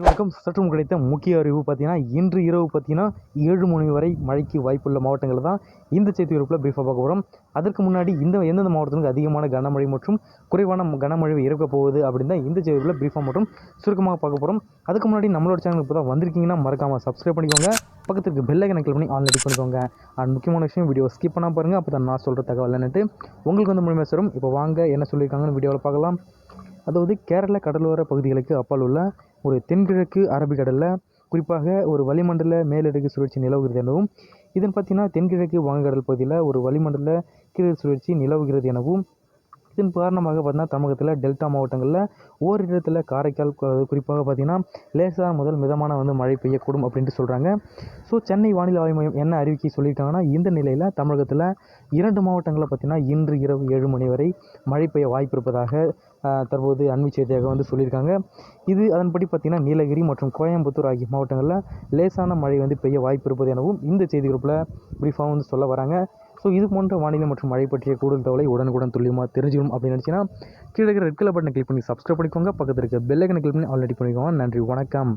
வணக்கம். சற்றும் கிடைத்த முக்கிய அறிவு பார்த்தீங்கன்னா இன்று இரவு பார்த்தீங்கன்னா ஏழு மணி வரை மழைக்கு வாய்ப்புள்ள மாவட்டங்கள் தான் இந்த செய்தி உறுப்பில் பிரீஃபாக பார்க்க போகிறோம் அதற்கு முன்னாடி இந்த எந்தெந்த மாவட்டத்துக்கு அதிகமான கனமழை மற்றும் குறைவான கனமழை இருக்க போகுது அப்படின்னு தான் இந்த செய்தி பிரீஃபாக மற்றும் சுருக்கமாக பார்க்க போகிறோம் அதுக்கு முன்னாடி நம்மளோட சேனல் இப்போ தான் வந்திருக்கீங்கன்னா மறக்காமல் சப்ஸ்கிரைப் பண்ணிக்கோங்க. பக்கத்துக்கு பெல் ஐக்கனை கிளிக் பண்ணி ஆன்லைன் பண்ணிக்கோங்க. அண்ட் முக்கியமான விஷயம் வீடியோ ஸ்கிப் பண்ணால் பாருங்கள் அப்போ தான் நான் சொல்கிற தகவல் என்னட்டு உங்களுக்கு வந்து முழுமையாக சேரும். இப்போ வாங்க என்ன சொல்லியிருக்காங்கன்னு வீடியோவில் பார்க்கலாம். அதாவது கேரள கடலோர பகுதிகளுக்கு அப்பால் உள்ள ஒரு தென்கிழக்கு அரபிக்கடலில் குறிப்பாக ஒரு வளிமண்டல மேலடுக்கு சுழற்சி நிலவுகிறது எனவும் இதன் பார்த்தீங்கன்னா தென்கிழக்கு வங்கக்கடல் பகுதியில் ஒரு வளிமண்டல கீழ் சுழற்சி நிலவுகிறது எனவும் இதன் காரணமாக பார்த்தீங்கன்னா தமிழகத்தில் டெல்டா மாவட்டங்களில் ஓரிரு இடத்துல காரைக்கால் குறிப்பாக பார்த்தீங்கன்னா லேசான முதல் மிதமான வந்து மழை பெய்யக்கூடும் அப்படின்ட்டு சொல்கிறாங்க ஸோ சென்னை வானிலை ஆய்வு மையம் என்ன அறிவிக்கை சொல்லியிருக்காங்கன்னா இந்த நிலையில் தமிழகத்தில் இரண்டு மாவட்டங்களில் பார்த்தீங்கன்னா இன்று இரவு ஏழு மணி வரை மழை பெய்ய வாய்ப்பு இருப்பதாக தற்போது அண்மை செய்தியாக வந்து சொல்லியிருக்காங்க. இது அதன்படி பார்த்திங்கன்னா நீலகிரி மற்றும் கோயம்புத்தூர் ஆகிய மாவட்டங்களில் லேசான மழை வந்து பெய்ய வாய்ப்பு இருப்பது எனவும் இந்த செய்தி குறிப்பில் ப்ரீஃபாக வந்து சொல்ல வராங்க. ஸோ இது போன்ற வானிலை மற்றும் மழை பற்றிய கூடுதல் தகவலை உடனுக்குடன் துல்லியமாக தெரிஞ்சுக்கணும் அப்படின்னு நினச்சின்னா கீழே இருக்கிற ரெட் கலர் பட்டனை கிளிக் பண்ணி சப்ஸ்கிரைப் பண்ணிக்கோங்க. பக்கத்தில் இருக்க பெல்லைக்கனை கிளிக் பண்ணி ஆல்ரெடி பண்ணிக்கோங்க நன்றி வணக்கம்.